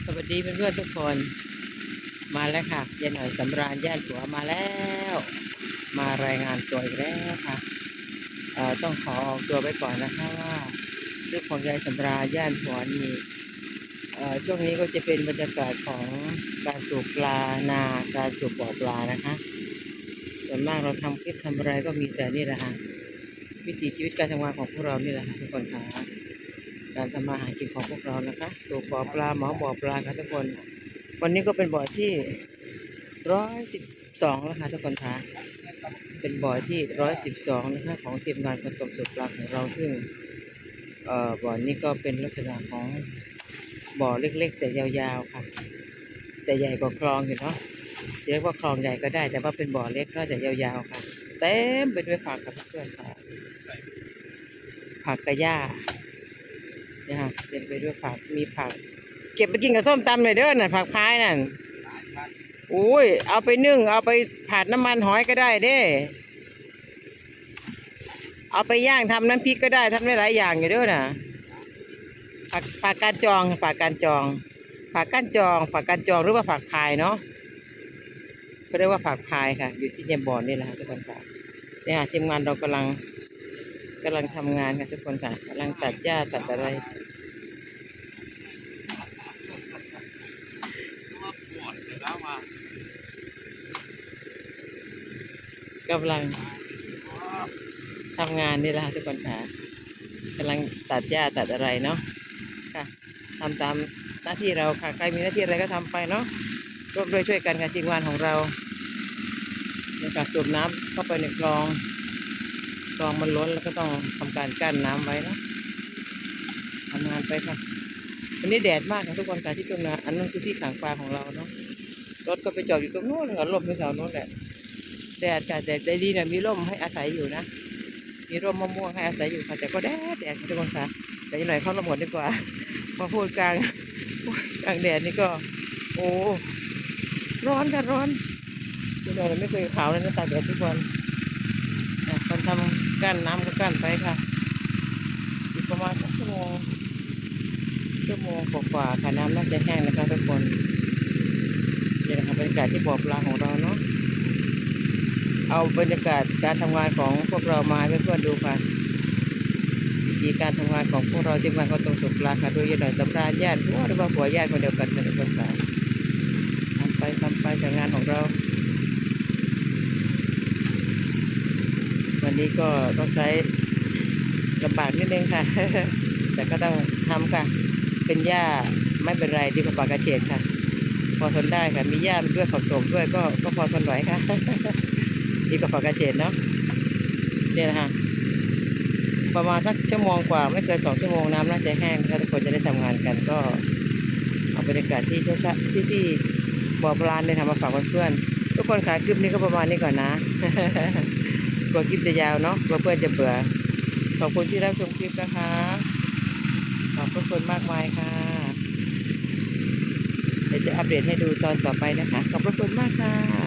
สวัสดีเพื่อนๆทุกคน มาแล้วค่ะเย็นหน่อยสำราญย่านผัวมาแล้ว มารายงานตัวอีกแล้วค่ะเอ่อต้องขอออกตัวไว้ก่อนนะคะว่าเรื่องของยายสำราญย่านผัวนี่เอ่อช่วงนี้ก็จะเป็นบรรยากาศของการสูบปลานาการสูบบ่อปลานะคะส่วนมากเราทำคลิปทำอะไรก็มีแต่นี่แหละค่ะวิถีชีวิตการทำงานของพวกเรานี่แหละค่ะทุกคนค่ะ การทำมาหากินของพวกเรานะคะสู่บ่อปลาหมอบ่อปลาค่ะทุกคน วันนี้ก็เป็นบ่อที่ร้อยสิบสองแล้วค่ะทุกคนคะเป็นบ่อที่ร้อยสิบสองนะคะของทีมงานคนตกสุดปลาของเราซึ่งเอ่อบ่อนี้ก็เป็นลักษณะของบ่อเล็กๆ แต่ยาวๆค่ะแต่ใหญ่กว่าคลองอยู่เนาะเรียกว่าคลองใหญ่ก็ได้ แต่ว่าเป็นบ่อเล็กก็จะยาวๆค่ะเต็มไปด้วยผักกับเพื่อนค่ะผักกระย่า นี่ยค่ะเต็มไปด้วยผักมีผัก เก็บไปกินกับส้มตำหน่อยเด้อน่ะผักพายนั่นอุ้ยเอาไปนึ่ง เอาไปผัดน้ำมันหอยก็ได้เด้ เอาไปย่างทำน้ำพริกก็ได้ทำได้หลายอย่างอยู่เด้อน่ะผักผักกาดจองผักกาดจองผักก้านจองผักกาดจองหรือว่าผักพายเนาะเขาเรียกว่าผักพายค่ะ อยู่ที่เยมบอนนี่แหละค่ะทุกคนค่ะเนี่ยทีมงานเรากำลัง กำลังทำงานค่ะทุกคนค่ะกำลังตัดหญ้าตัดอะไรกำลังทำงานนี่แหละค่ะทุกคนค่ะกำลังตัดหญ้าตัดอะไรเนาะค่ะทำตามหน้าที่เราค่ะ ใครมีหน้าที่อะไรก็ทำไปเนาะร่วมด้วยช่วยกันค่ะทีมงานของเราในการสูบน้ำเข้าไปในคลองค ลองมันล้นแล้วก็ต้องทำการกั้นน้ำไว้นะทำงานไปค่ะวันนี้แดดมากค่ะทุกคนค่ะที่ตรงนั้นอันนั้นคือที่ขังปลาของเราเนาะรถก็ไปจอดอยู่ตรงโน้นค่ะลมอยู่แถวโน้นแหละแดดค่ะแดดได้ดีเนี่ยมีร่มให้อาศัยอยู่นะมีร่มมะม่วงให้อาศัยอยู่ค่ะแต่ก็แดดแดดทุกคนค่ะแต่ยังหน่อยเข้าระหมดดีกว่ามาพูดกลางกลางแดดนี่ก็ โอ้ร้อนค่ะร้อนยังหน่อยไม่เคยขาวเลยนะตากแดดทุกวันะคนทำ กั้นน้ำก็กั้นไปค่ะอีกประมาณสักชั่วโมงชั่วโมงกว่าๆค่ะน้ำน่าจะแห้งนะคะทุกคนนี่นะคะบรรยากาศที่บ่อปลาของเราเนาะเอาบรรยากาศการทำงานของพวกเรามาให้เพื่อนๆดูค่ะวิธีการทำงานของพวกเราที่มันก็ตรงสุดปลาค่ะโดยยายหน่อยสำราญญาติผัวหรือว่าผัวญาติคนเดียวกันเป็นคนกลางทำไปทำไปแต่งานของเรา นนี้ก็ต้องใช้ลำบากนิดนึงค่ะ แต่ก็ต้องทำค่ะ เป็นหญ้าไม่เป็นไรดีกว่าปากกระเฉดค่ะ พอทนได้ค่ะมีหญ้าด้วยผักตบด้วยก็ก็พอทนไหวค่ะ ดีกว่าปากกระเฉดเนาะเนี่ยนะคะประมาณสักชั่วโมงกว่าไม่เกินสองชั่วโมงน้ำน่าจะแห้งถ้าทุกคนจะได้ทำงานกันก็เอาบรรยากาศที่ช้าๆที่ที่บ่อปลาเนี่ยทำมาฝากเพื่อนๆทุกคนค่ะคลิปนี้ก็ประมาณนี้ก่อนนะ กลัวคลิปจะยาวเนาะกลัวเพื่อนจะเบื่อ ขอบคุณที่รับชมคลิปนะคะ ขอบพระคุณมากมายค่ะ เดี๋ยวจะอัปเดตให้ดูตอนต่อไปนะคะ ขอบพระคุณมากค่ะ